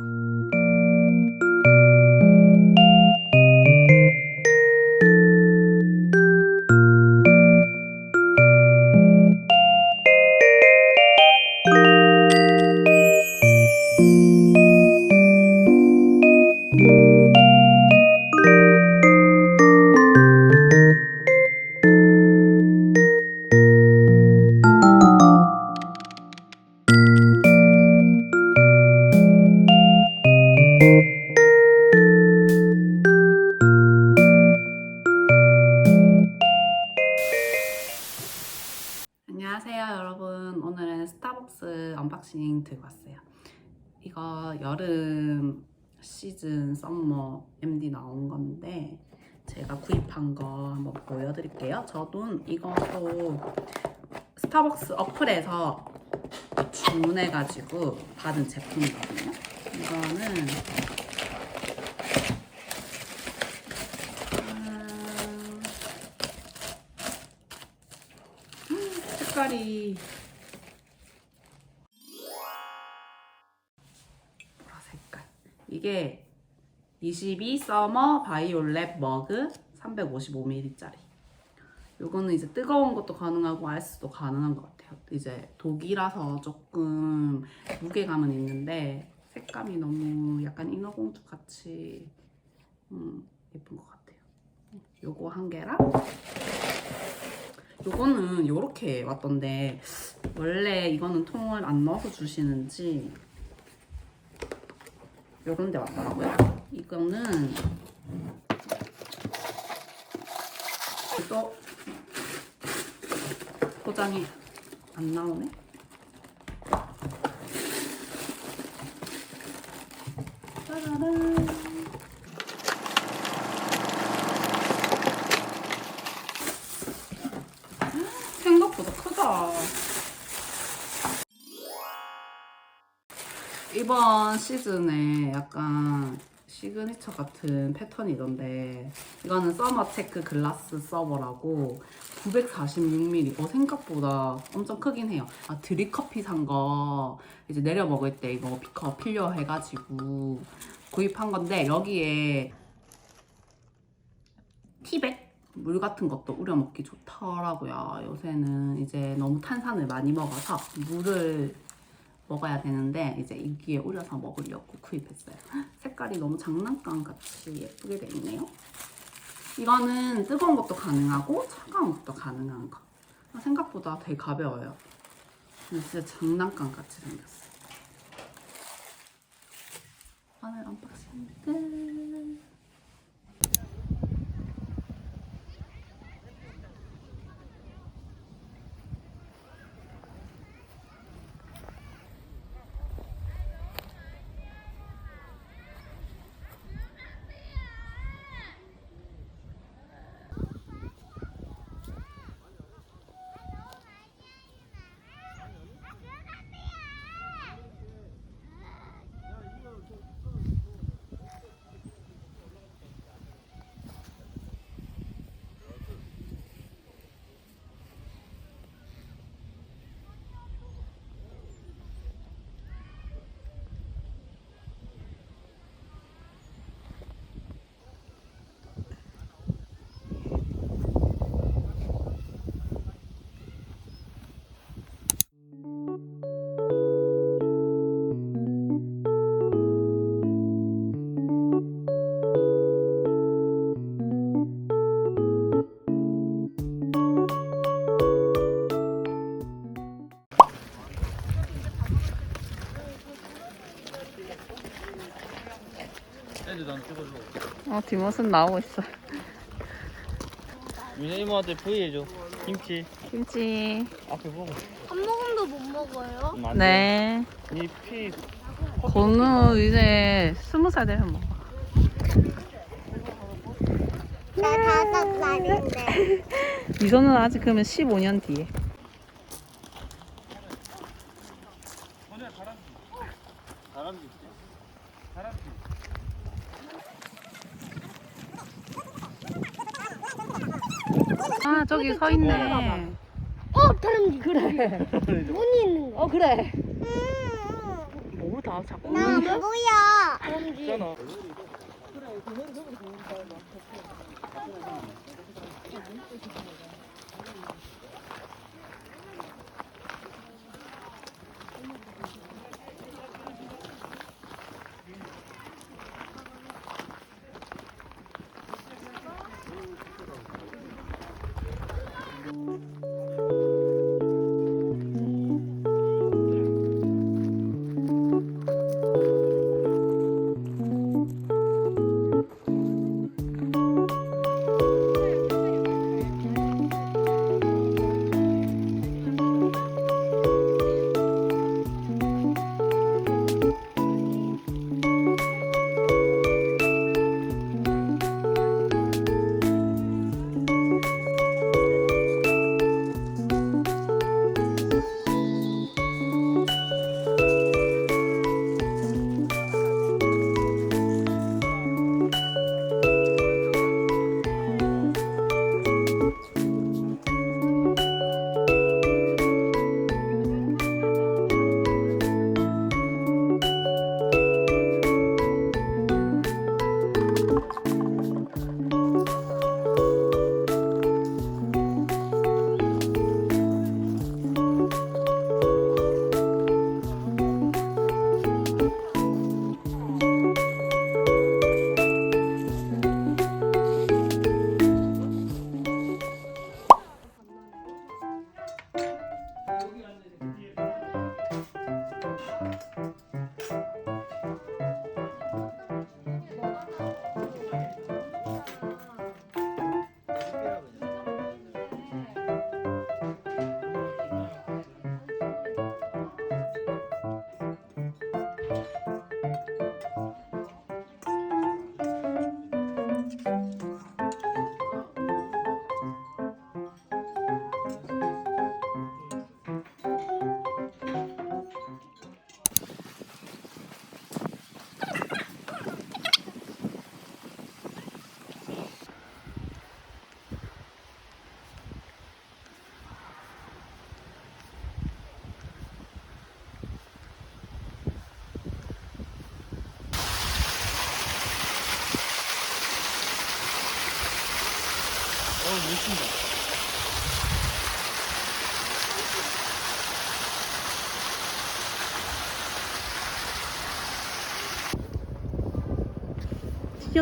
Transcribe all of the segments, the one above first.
안 언박싱 들고 왔어요. 이거 여름 시즌 썸머 MD 나온 건데 제가 구입한 거 한번 보여드릴게요. 저도 이것도 스타벅스 어플에서 주문해가지고 받은 제품이거든요. 이거는 음, 색깔이 이게 22 서머 바이올렛 머그 355ml짜리. 요거는 이제 뜨거운 것도 가능하고 아이스도 가능한 것 같아요. 이제 독이라서 조금 무게감은 있는데 색감이 너무 약간 인어공주 같이 음, 예쁜 것 같아요. 요거 한 개랑 요거는 요렇게 왔던데 원래 이거는 통을 안 넣어서 주시는지 요런 데 왔더라고요. 이거는 또 포장이 안 나오네? 생각보다 크다. 이번 시즌에 약간 시그니처 같은 패턴이던데 이거는 서머 체크 글라스 서버라고 946ml 어 생각보다 엄청 크긴 해요 아 드립커피 산 거 이제 내려 먹을 때 이거 비커 필요 해가지고 구입한 건데 여기에 티백 물 같은 것도 우려 먹기 좋더라고요. 요새는 이제 너무 탄산을 많이 먹어서 물을 먹어야 되는데 이제 이기에 우려서 먹으려고 구입했어요. 색깔이 너무 장난감 같이 예쁘게 돼 있네요. 이거는 뜨거운 것도 가능하고 차가운 것도 가능한 거. 아, 생각보다 되게 가벼워요. 진짜 장난감 같이 생겼어요. 오늘 언박싱 끝. 애들도 안 찍어줘. 어, 뒷모습 나오고 있어. 민혜 이모한테 부위 해줘. 김치 김치. 앞에 보고. 한 모금도 못 먹어요? 음, 안 돼. 네. 니피 건우 이제 스무 살 되면 먹어. 나 다섯 살인데. 이거는 아직 그러면 15년 뒤에. 아 저기 서 있네. 어 다람쥐 그래. 문이 있는 거. 어 그래. 음. 뭐다 자꾸. 나 안 보여. 다람쥐. 아.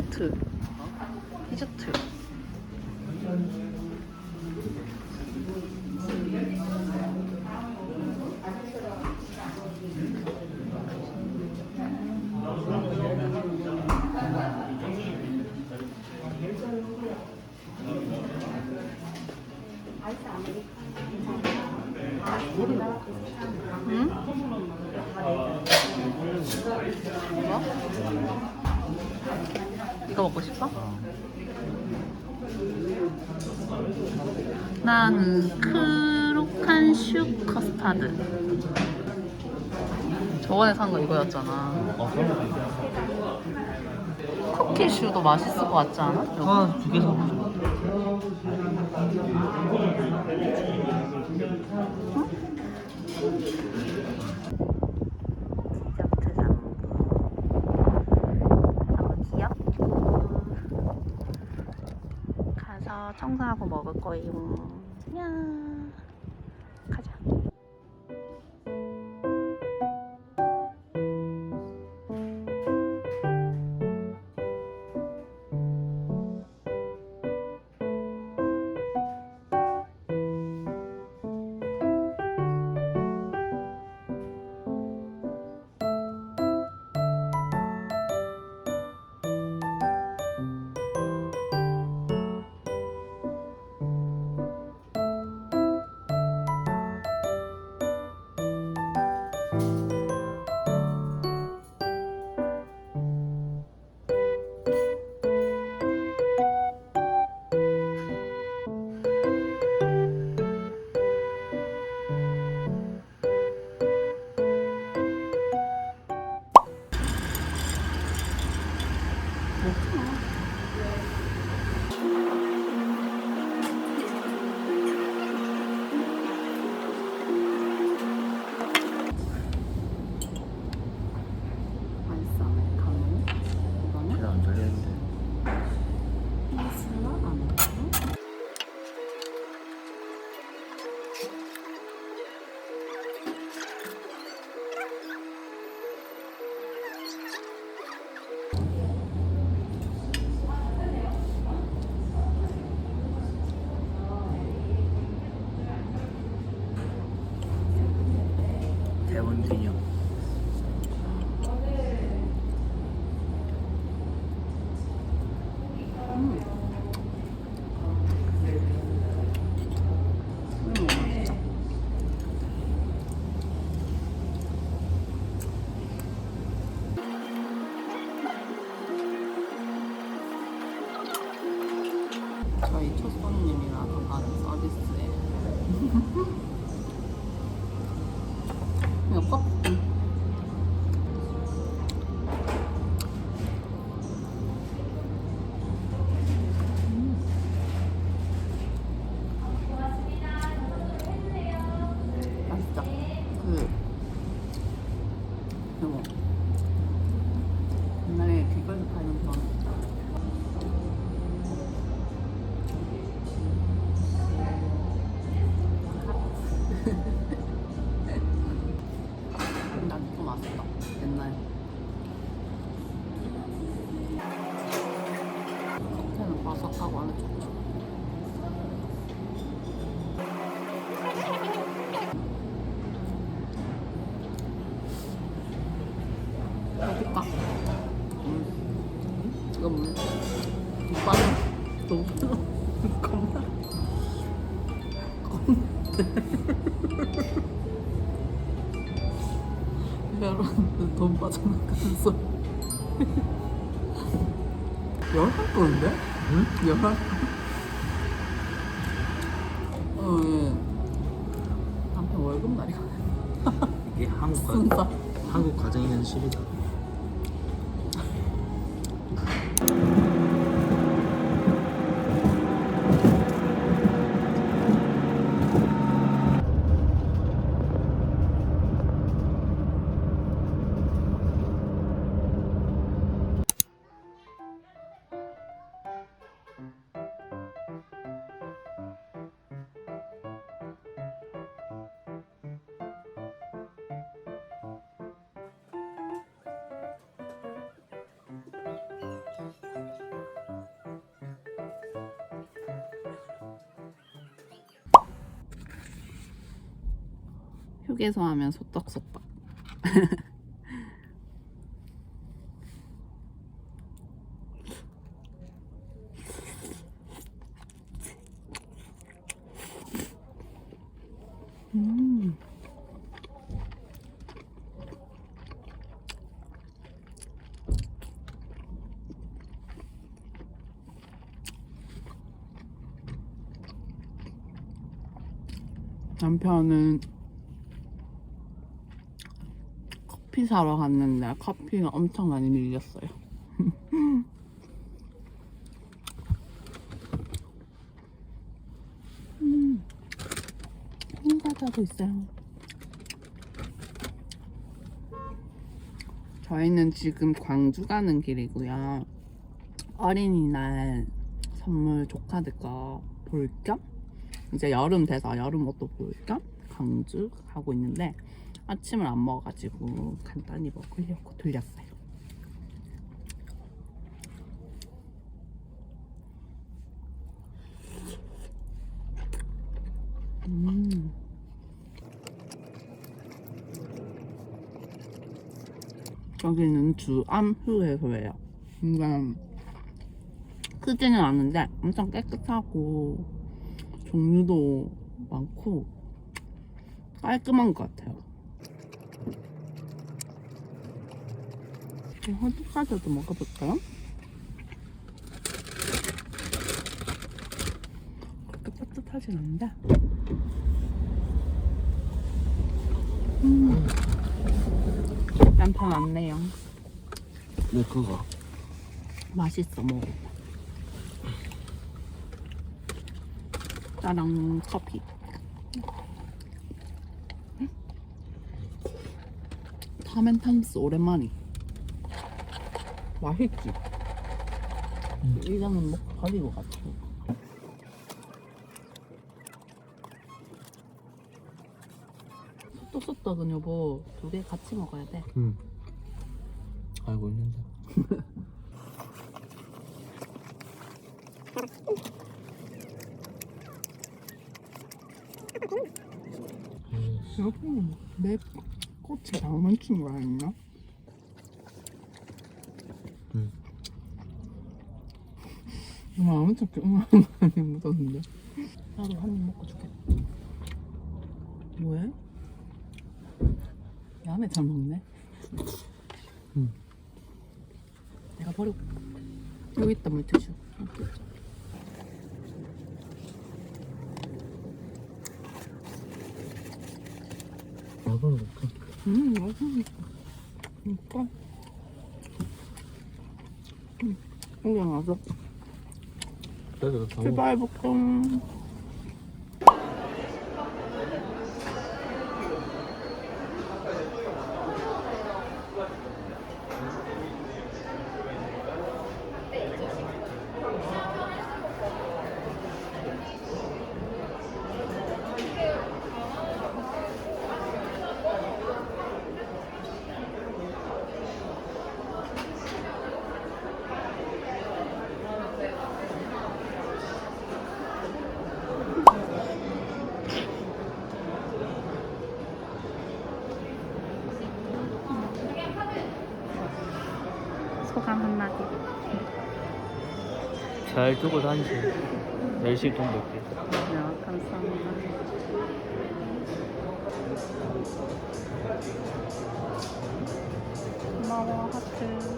디저트. 디저트. 먹고 싶어? 나는 크로칸 슈 커스타드. 저번에 산 거 이거였잖아. 어, 있어. 쿠키 슈도 맛있을 것 같지 않아? 이거? 하나 두개 사보자. 디저트 장부. 너무 귀엽고. 가서 청소하고 먹을 거예요. 야. 이거 껍. 맛있다. 그 이거 물. 이거 물. 오빠는 너무 겁나. 여러분 돈 빠져나가는 소리. 열할 건데? 응? 열할. 휴게소 하면 소떡소떡. 음. 남편은 커피 사러 갔는데 커피가 엄청 많이 밀렸어요. 음, 흰과자도 있어요. 저희는 지금 광주 가는 길이고요. 어린이날 선물 조카들 거볼 겸 이제 여름 돼서 여름 옷도 볼 겸 광주 가고 있는데 아침을 안 먹어가지고 간단히 먹으려고 들렸어요. 음. 여기는 주암휴게소예요. 그러니까 크지는 않은데 엄청 깨끗하고 종류도 많고 깔끔한 것 같아요. 허브과자도 먹어볼까요? 그렇게 따뜻하진 않은데 음. 남편 왔네요. 네 그거 맛있어 먹어. 나랑 커피. 타멘탕스 오랜만이. 맛있지? 음. 이거는 먹고 버릴 것 같아. 소떡 소떡은 여보 두 개 같이 먹어야 돼. 응 알고 있는데 음, 여보 내 꽃이 잘못 춘거 아니야? 엄마 엄청 엄청 많이 묻었는데. 나도 한 입 먹고 줄게. 뭐해? 야매 잘 먹네. 응. 내가 버리고 여기 있다 물티슈. 나도 먹까 음 맛있어 이거 음 여기 와서 그래 도다 먹어 출발볶음 잘 두고 다니세요. 내일 돈 벌게. 네 감사합니다. 고마워 하트